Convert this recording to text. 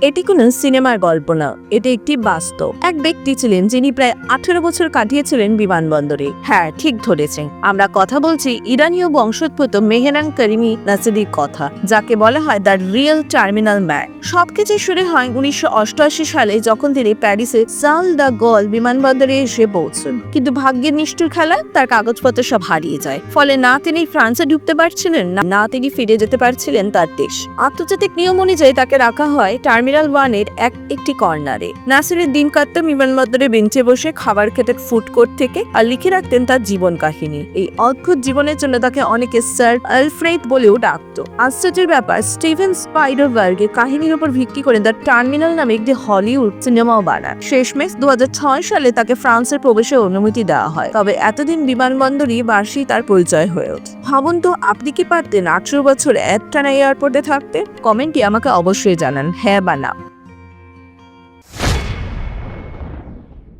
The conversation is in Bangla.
এটি কোনো সিনেমার গল্প না, এটি একটি বাস্তব। এক ব্যক্তি ছিলেন যিনি প্রায় আঠেরো বছর কাটিয়েছিলেন বিমানবন্দরে। হ্যাঁ ঠিক ধরেছেন। আমরা কথা বলছি ইরানীয় বংশোদ্ভূত মেহেরান করিমি নাসিদির কথা, যাকে বলা হয় দ্য রিয়েল টার্মিনাল ম্যান। সবকিছু শুরু হয় উনিশশো অষ্টআশি সালে, যখন তিনি প্যারিসে সাল দ্য গল বিমানবন্দরে এসে পৌঁছন। কিন্তু ভাগ্যের নিষ্ঠুর খেলা, তার কাগজপত্র সব হারিয়ে যায়। ফলে না তিনি ফ্রান্সে ঢুকতে পারছিলেন, না- তিনি ফিরে যেতে পারছিলেন তার দেশ। আন্তর্জাতিক নিয়ম অনুযায়ী তাকে রাখা হয় টার্মিনাল ওয়ানের এক, একটি কর্নারে নাসিরের দিন কাটত বিমানবন্দরে বেঞ্চে বসে খাবার খেতে ফুড কোর্ট থেকে আর লিখে রাখতেন তার জীবন কাহিনী। এই অদ্ভুত জীবনের জন্য তাকে অনেকে স্যার আলফ্রেড বলেও ডাকতো। আশ্চর্যের ব্যাপার স্টিভেন স্পাইডারবার্গের কাহিনীর উপর ভিত্তি করে দ্য টার্মিনাল নামে একটি হলিউড সিনেমাও বানায়। শেষমেশ দু হাজার ছয় সালে তাকে ফ্রান্সের প্রবেশের অনুমতি দেওয়া হয়। তবে এতদিন বিমানবন্দরই বার্ষিক তার পরিচয় হয়ে ওঠে। ভাবুন তো, আপনি কি পারতেন আঠেরো বছর একটানা এয়ারপোর্টে থাকতে? কমেন্টটি আমাকে অবশ্যই জানান হ্যাঁ বা না।